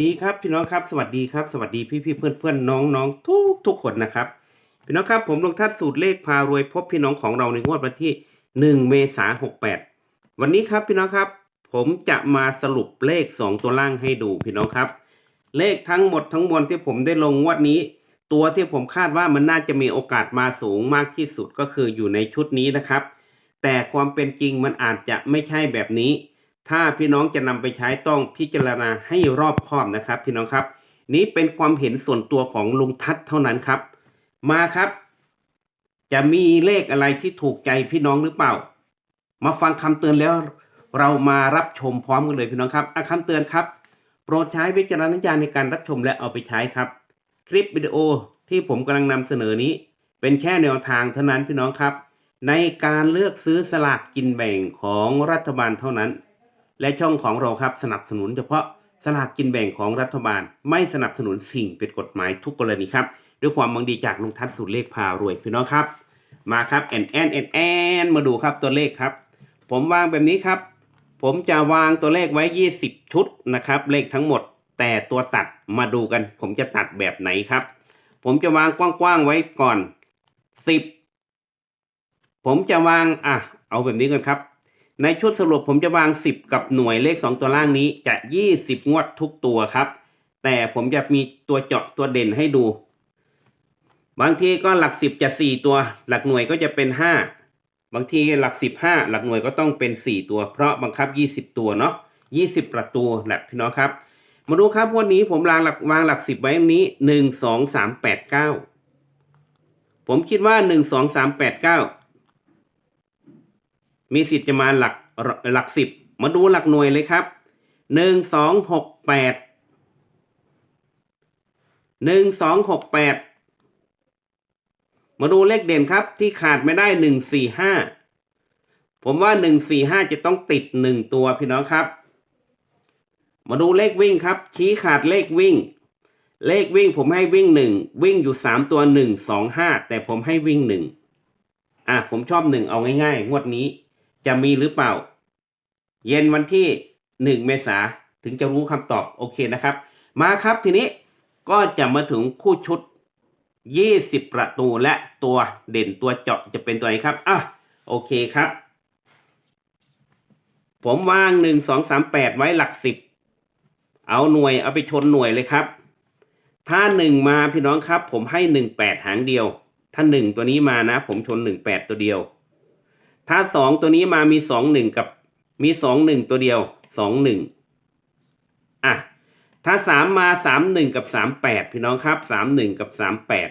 ดีครับพี่น้องครับสวัสดีครับสวัสดีพี่พี่เพื่อนเพื่อนน้องน้องทุกทุกคนนะครับพี่น้องครับผมลงทัดสูตรเลขพารวยพบพี่น้องของเราในงวดวันที่หนึ่งเมษาหกแปดวันนี้ครับพี่น้องครับ ผมจะมาสรุปเลขสองตัวล่างให้ดูพี่น้องครับ เลขทั้งหมดทั้งมวลที่ผมได้ลงงวดนี้ ตัวที่ผมคาดว่ามันน่าจะมีโอกาสมาสูงมากที่สุดก็คืออยู่ในชุดนี้นะครับ แต่ความเป็นจริงมันอาจจะไม่ใช่แบบนี้ ถ้าพี่น้องจะนำไปใช้ต้องพิจารณาให้รอบคอบนะครับ พี่น้องครับ นี้เป็นความเห็นส่วนตัวของลุงทัศเท่านั้นครับ มาครับ จะมีเลขอะไรที่ถูกใจพี่น้องหรือเปล่า มาฟังคำเตือนแล้วเรามารับชมพร้อมกันเลยพี่น้องครับอะคำเตือนครับ โปรดใช้วิจารณญาณในการรับชมและเอาไปใช้ครับ คลิปวิดีโอที่ผมกำลังนำเสนอนี้ เป็นแค่แนวทางเท่านั้นพี่น้องครับ ในการเลือกซื้อสลากกินแบ่งของรัฐบาลเท่านั้น และช่องของเราครับสนับสนุนเฉพาะสลากกินแบ่งของรัฐบาล ไม่สนับสนุนสิ่งเป็นกฎหมายทุกกรณีครับ ด้วยความมังดีจากลุงทัศน์สูตรเลขพารวยพี่น้องครับ มาครับแอนแอนแอนแอนมาดูครับตัวเลขครับ ผมวางแบบนี้ครับ ผมจะวางตัวเลขไว้ 20 ชุดนะครับ เลขทั้งหมด แต่ตัวตัดมาดูกัน ผมจะตัดแบบไหนครับ ผมจะวางกว้างๆไว้ก่อน 10 ผมจะวางอะเอาแบบนี้กันครับ ในชุดสรุปผมจะวาง 10 กับหน่วยเลข 2 ตัวล่างนี้จะ 20 งวดทุกตัวครับ แต่ผมจะมีตัวเจาะตัวเด่นให้ดู บางทีก็หลัก 10 จะ 4 ตัว หลักหน่วยก็จะเป็น 5 บางทีหลัก 15 หลักหน่วยก็ต้องเป็น 4 ตัว เพราะบังคับ 20 ตัวเนาะ20 ประตูแหละพี่น้องครับ มาดูครับวันนี้ผมวางหลักวางหลัก 10 ไว้ตรงนี้ 1 2 3 8 9 ผมคิดว่า 1 2 3 8 9 มีสิทธิ์จะมาหลักหลักสิบมาดูหลักหน่วยเลยครับหนึ่งสองหกแปดหนึ่งสองหกแปดมาดูเลขเด่นครับที่ขาดไม่ได้หนึ่งสี่ห้าผมว่าหนึ่งสี่ห้าจะต้องติดหนึ่งตัวพี่น้องครับ มาดูเลขวิ่งครับ ชี้ขาดเลขวิ่ง เลขวิ่งผมให้วิ่งหนึ่งวิ่งอยู่สามตัวหนึ่งสองห้าแต่ผมให้วิ่งหนึ่งอะผมชอบหนึ่งเอาง่ายๆ งวดนี้ จะมีหรือเปล่า เย็นวันที่หนึ่งเมษาถึงจะรู้คำตอบโอเคนะครับ มาครับทีนี้ก็จะมาถึงคู่ชุด 20 ประตูและตัวเด่นตัวเจาะจะเป็นตัวไหนครับอะโอเคครับ ผมวางหนึ่งสองสามแปดไว้หลักสิบเอาหน่วยเอาไปชนหน่วยเลยครับ ถ้าหนึ่งมาพี่น้องครับ ผมให้หนึ่งแปดหางเดียว ถ้าหนึ่งตัวนี้มานะ ผมชนหนึ่งแปดตัวเดียว ถ้าสองตัวนี้มามีสองหนึ่งกับมีสองหนึ่งตัวเดียวสองหนึ่งอะถ้าสามมาสามหนึ่งกับสามแปดพี่น้องครับสามหนึ่งกับสามแปด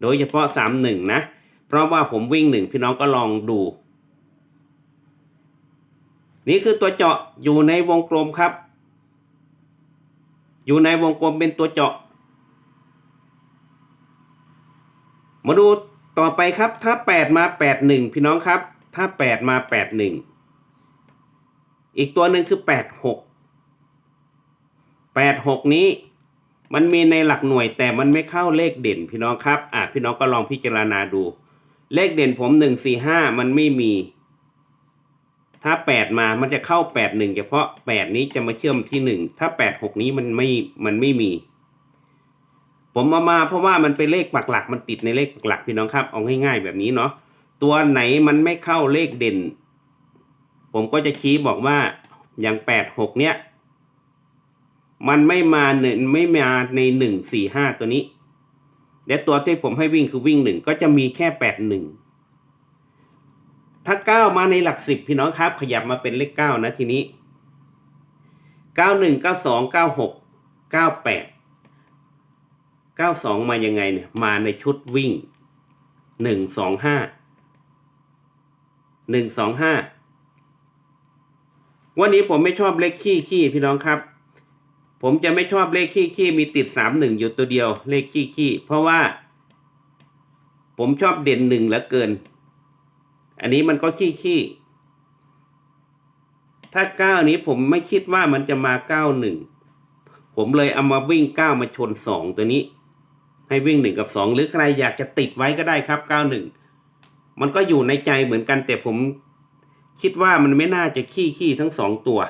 โดยเฉพาะสามหนึ่งนะ เพราะว่าผมวิ่งหนึ่งพี่น้องก็ลองดู นี่คือตัวเจาะอยู่ในวงกลมครับ อยู่ในวงกลมเป็นตัวเจาะ มาดู ต่อไปครับถ้าแปดมาแปดหนึ่งพี่น้องครับ ถ้าแปดมาแปดหนึ่งอีกตัวหนึ่งคือแปดหกแปดหกนี้ มันมีในหลักหน่วยแต่มันไม่เข้าเลขเด่น พี่น้องครับอะพี่น้องก็ลองพิจารณาดู เลขเด่นผมหนึ่งสี่ห้ามันไม่มี ถ้าแปดมามันจะเข้าแปดหนึ่งเฉพาะแปดนี้จะมาเชื่อมที่หนึ่งถ้าแปดหกนี้มันไม่มันไม่มี ผมเอามาเพราะว่ามันเป็นเลขปักหลักมันติดในเลขปักหลักพี่น้องครับเอาง่ายๆแบบนี้เนาะตัวไหนมันไม่เข้าเลขเด่น ผมก็จะชี้บอกว่าอย่างแปดหกเนี้ยมันไม่มาหนึ่งไม่มาในหนึ่งสี่ห้าตัวนี้ และตัวที่ผมให้วิ่งคือวิ่งหนึ่งก็จะมีแค่แปดหนึ่งถ้าเก้ามาในหลักสิบพี่น้องครับ ขยับมาเป็นเลขเก้านะทีนี้เก้าหนึ่งเก้าสองเก้าหกเก้าแปด เก้าสองมายังไงเนี่ย มาในชุดวิ่งหนึ่งสองห้าหนึ่งสองห้าวันนี้ผมไม่ชอบเลขขี้ขี้พี่น้องครับ ผมจะไม่ชอบเลขขี้ขี้มีติดสามหนึ่งอยู่ตัวเดียว เลขขี้ขี้เพราะว่า ผมชอบเด่นหนึ่งเหลือเกิน อันนี้มันก็ขี้ขี้ถ้าเก้านี้ผมไม่คิดว่ามันจะมาเก้าหนึ่งผมเลยเอามาวิ่งเก้ามาชนสองตัวนี้ ให้วิ่งหนึ่งกับสองหรือใครอยากจะติดไว้ก็ได้ครับเก้าหนึ่งมันก็อยู่ในใจเหมือนกันแต่ผมคิดว่ามันไม่น่าจะขี้ขี้ทั้งสองตัว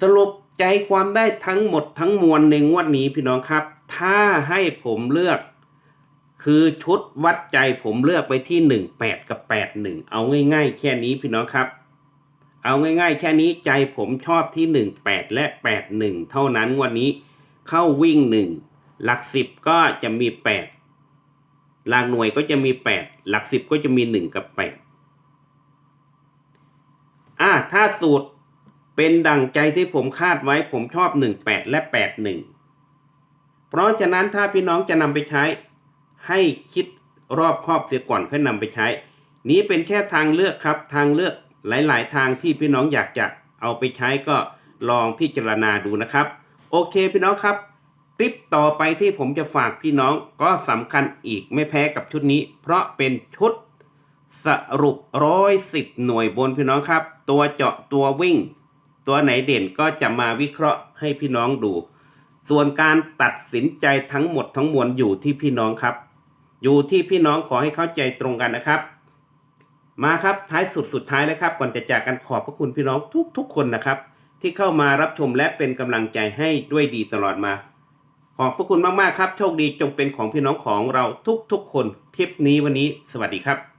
สรุปใจความได้ทั้งหมดทั้งมวลในงวดนี้พี่น้องครับ ถ้าให้ผมเลือก คือชุดวัดใจผมเลือกไปที่หนึ่งแปดกับแปดหนึ่งเอาง่าย ๆ แค่นี้พี่น้องครับเอาง่ายๆ แค่นี้ใจผมชอบที่หนึ่งแปดและแปดหนึ่งเท่านั้นวันนี้ เข้าวิ่งหนึ่งหลักสิบก็จะมีแปดหลักหน่วยก็จะมีแปดหลักสิบก็จะมีหนึ่งกับแปดอ่าถ้าสูตรเป็นดั่งใจที่ผมคาดไว้ผมชอบหนึ่งแปดและแปดหนึ่งเพราะฉะนั้นถ้าพี่น้องจะนำไปใช้ ให้คิดรอบครอบเสียก่อนค่อยนำไปใช้ นี้เป็นแค่ทางเลือกครับ ทางเลือกหลาย ๆ ทางที่พี่น้องอยากจะเอาไปใช้ก็ลองพิจารณาดูนะครับ โอเคพี่น้องครับคลิปต่อไปที่ผมจะฝากพี่น้องก็สำคัญอีกไม่แพ้กับชุดนี้ เพราะเป็นชุดสรุปร้อยสิบหน่วยบนพี่น้องครับ ตัวเจาะตัววิ่ง ตัวไหนเด่นก็จะมาวิเคราะห์ให้พี่น้องดู ส่วนการตัดสินใจทั้งหมดทั้งมวลอยู่ที่พี่น้องครับ อยู่ที่พี่น้องขอให้เข้าใจตรงกันนะครับ มาครับท้ายสุดสุดท้ายนะครับ ก่อนจะจากกันขอบพระคุณพี่น้องทุกๆคนนะครับ ที่เข้ามารับชมและเป็นกำลังใจให้ด้วยดีตลอดมา ขอบพระคุณมากๆครับ โชคดีจงเป็นของพี่น้องของเราทุกๆคนคลิปนี้วันนี้ สวัสดีครับ